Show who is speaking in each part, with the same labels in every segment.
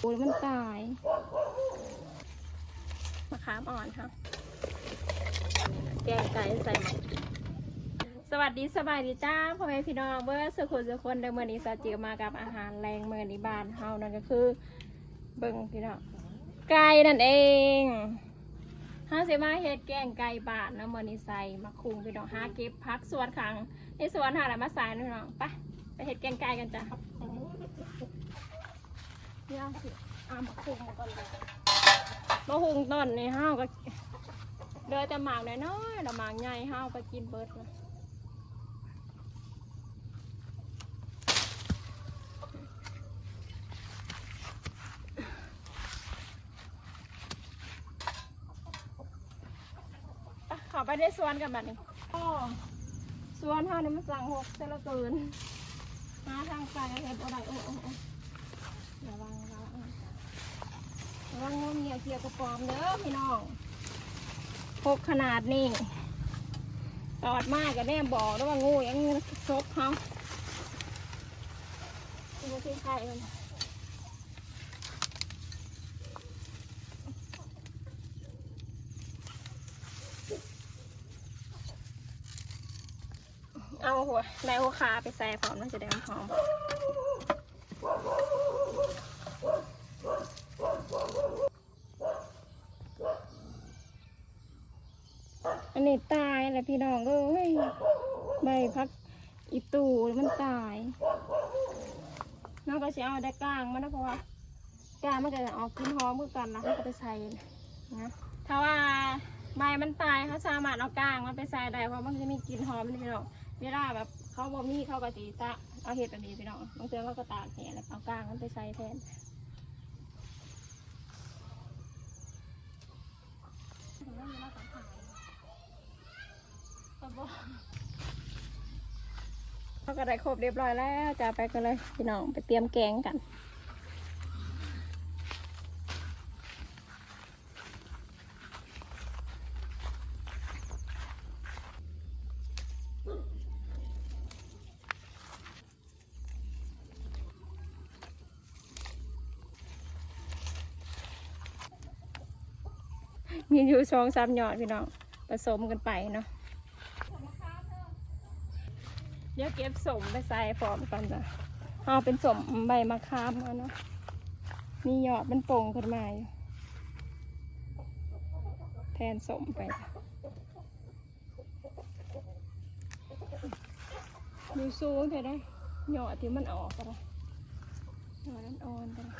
Speaker 1: โอ้ยมันตายมะขามอ่อนค่ะ แกงไก่ใส่หมักสวัสดีสบายดีจ้าพ่อแม่พี่น้องเบอร์สุขุนสุคนเดิมเมื่อนี้ซาจิมากับอาหารแรงเมื่อนี้บานเฮานั่นก็คือ เบิ่งพี่น้องไก่นั่นเองห้าสิมาเฮ็ดแกงไก่บาทนะเมื่อนี้ใส่มะคุงพี่น้องหาเก็บพักสวนขังในสวนหาอะไรมาใส่พี่น้องไปไปเฮ็ดแกงไก่กันจ้ะ เดี๋ยวสิอามะคุงมาก่อนเลยมะคุงต้นในห้าวก็เดือแต่หมากน้อยๆแต่หมากใหญ่ห้าวก็กินเบิดนะไปเขอไปได้สวนกันแบบนี้อ๋อสวนห้านี่มันสั่งหกเซละเกินหาทางไปเห็ดอะไรโอ้โอ้ อ้ระวังระวังระวังงูเมียเคียวกระปอมเด้อพี่น้องพกขนาดนี้ตอดมากกับแน่บอกแล้วว่างูยังซกเขาดูที่ไข่มันเอาหัวในหัวขาไปใส่พร้อมมันจะได้หอม นนี้ตายแหละพี่น้องเอ้ยใบพักอีตูมันตายน้องก็จะเอาได้กลางมันนะเพราะว่ากลางมันจะออกกินหอมเมื่อกันแล้วเขาก็ไปใส่นะถ้าว่าใบมันตายเขาสามารถเอากลางมันไปใส่ได้เพราะมันจะมีกลิ่นหอมนี่พี่น้องเวลาแบบเขาบ่มีเขาก็ตีตะเอาเห็ดแบบนี้พี่น้องบางเทื่อเขาก็ตากแห้งแล้วเอากลางมันไปใส่แทนเเขาก็ได้ครบเรียบร้อยแล้วจะไปกันเลยพี่น้องไปเตรียมแกงกันมีอยู่สองสามหยอดพี่น้องผสมกันไปเนาะ เดี๋ยวเก็บสมไปใส่พร้อมกันจ้ะเอาเป็นสมใบมะขามเอาเนาะมียอดมันโป่งขึ้นมาอยู่แทนสมไปดูสูงเถอะได้ยอดที่มันออกก็ได้ยอดนั้นอ่อนก็ได้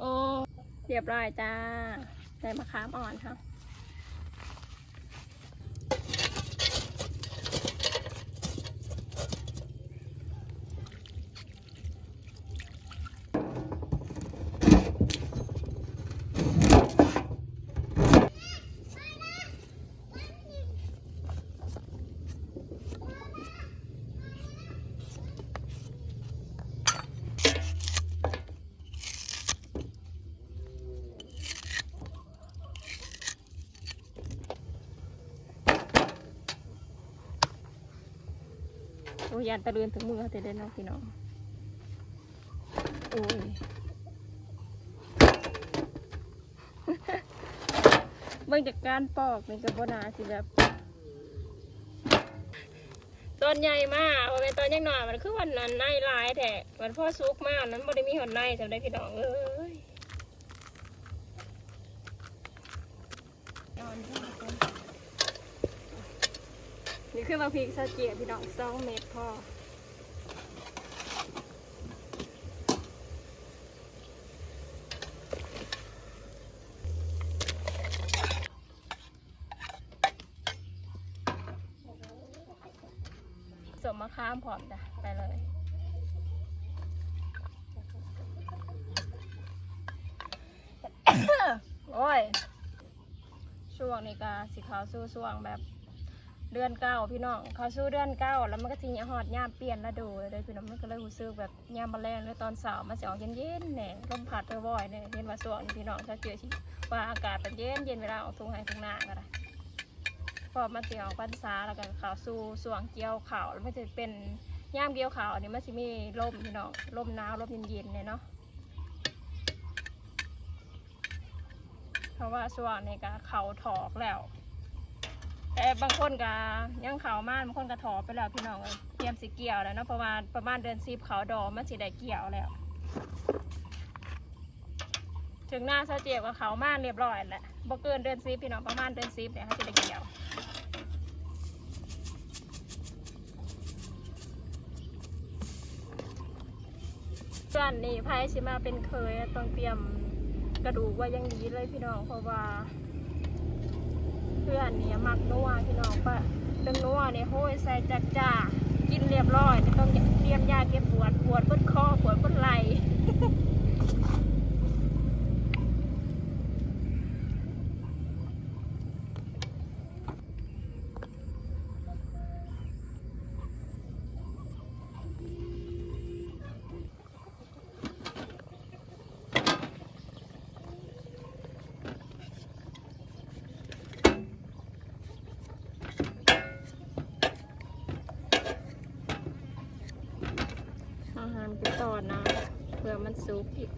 Speaker 1: โอ้ เรียบร้อยจ้าได้มะขามอ่อนค่ะ โอ้ยานตะเลือนถึงมือเขาแต่เด่นเนาะพี่น้องโอ้ยเบิ่งจากการปอกนี่กับนาสิแบบต้นใหญ่มากพอเป็นต้นยังหน่อยมันคือวันนั้นในลายแท้มันพ่อซุกมากนั้นบ่ได้มีหอนในจำได้พี่น้องเอ้ยนอน นี่คือมาพริกซาเจียพี่น้องสองเม็ดพอสมมะขามพร้อมจ้ะไปเลยโอ้ย ช่วงนี้ก็สิเขาสู้ช่วงแบบ เดือนเก้าพี่น้องเขาสู้เดือนเก้าแล้วมันก็สิหอดย่ามเปลี่ยนฤดูเลยพี่น้องมันก็เลยรู้สึกแบบย่ามแมลงเลยตอนเสาร์มันจะออกเย็นๆแหน่ลมพัดบ่อยเนี่ยเห็นว่าส่วนพี่น้องถ้าเจอที่ว่าอากาศเป็นเย็นเย็นเวลาออกทุ่งไห้ทุ่งนาก็ได้พอมันจะออกพรรษาแล้วก็เขาวสู่ส่วงเกี่ยวข่าวแล้วมันจะเป็นย่ามเกี่ยวข่าวอันนี้มันจะมีลมพี่น้องลมหนาวลมเย็นๆเนี่ยเนาะเพราะว่าช่วงในี้ก็เขาถอกแล้ว แต่บางคนก็ยังเขามานบางคนก็ถอไปแล้วพี่น้องเอ้ยเตรียมสิเกี่ยวแล้วเนาะประมาณประมาณเดือนสิบเขาดอกมันสิได้เกี่ยวแล้ว ถึงหน้าเสาเจียบกับเขามานเรียบร้อยแล้วบ่เกินเดือนสิบพี่น้องประมาณเดือนสิบเนี่ยเขาจะได้เกี่ยวส่วนนี้ไพ่ชิมาเป็นเคยต้องเตรียมกระดูกไว้อยังดีเลยพี่น้องเพราะว่า พื่อนเนี่ยมักนัวพี่น้องปะเรื่องนัวเนี่ยโห้ยใส่จักจ้ากินเรียบร้อยต่ต้องเตรียมยาเก็บปวดปวดบนคอปวดบนไหล่ อาหารไปต่อนะเพื่อมันสุกอีก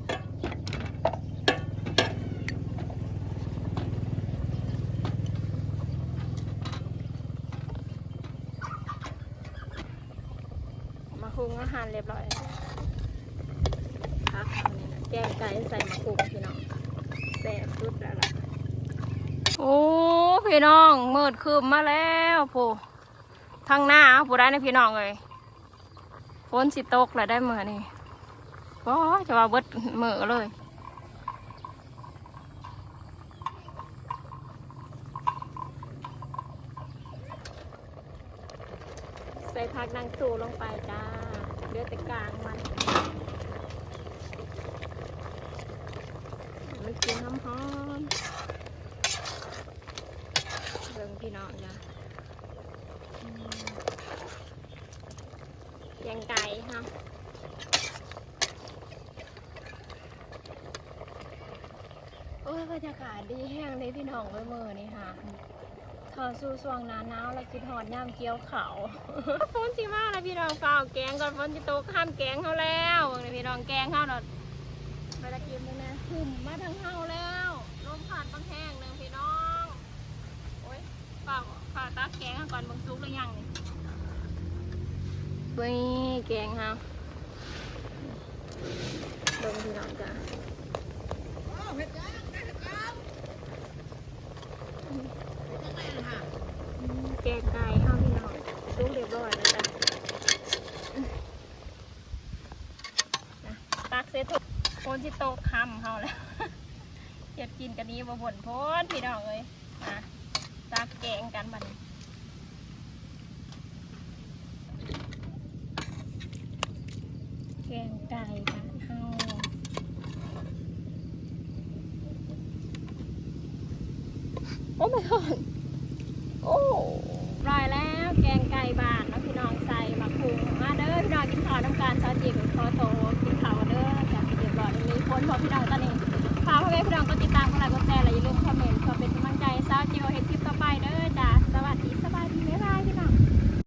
Speaker 1: มาคุงอาหารเรียบร้อยพักนี่นะแกงไก่ใส่มะคุงพี่น้องแซ่บสุดแล้วล่ะโอ้พี่น้องเมืดคืมมาแล้วผู้ทางหน้าผู้ได้นะพี่น้องเลย ฝนสิตกแล้วได้เมื่อนี่ก็จะว่าเบิดเมื่อเลยใส่ผักนางตูลงไปจ้าเลือดแต่กลางมัน มันกินหอมๆเบิ่งพี่น้องจ้ะอืม แก งไก่ค่ะโอ้ยบรรยากาศดีแห้งเลยพี่น้องเว้ยมือนี่ค่ะขอสู้สวงหนาหนาวแล้วกินหอดย่ำเกี๊ยวเขาฝนสิมาแล้วพี่น้องเปล่าแกงก่อนฝนจะตกข้ามแกงเขาแล้วเบิ่งเลยพี่น้องแกงเขาหนอดไปตะกี้มึงนะหุ่มมาทางเขาแล้วลมผ่านบางแห้งหนึ่งพี่น้องโอ้ยเปล่าเปล่าตักแกงเขาก่อนเบางซุกหรือยังนี่ เว้ย แกงฮะลงพี่น้องจ้ะแกงไก่ห้าพี่น้องซุกเรียบร้อยแล้วจ้ะตักเสร็จทุกคนที่โตะคำเขาแล้วเก็บกินกันนี้บ่บ่นพ้นพี่น้องเลยมาตักแกงกันบัดนี้ แกงไก่บ้านเฮา โอ้ my god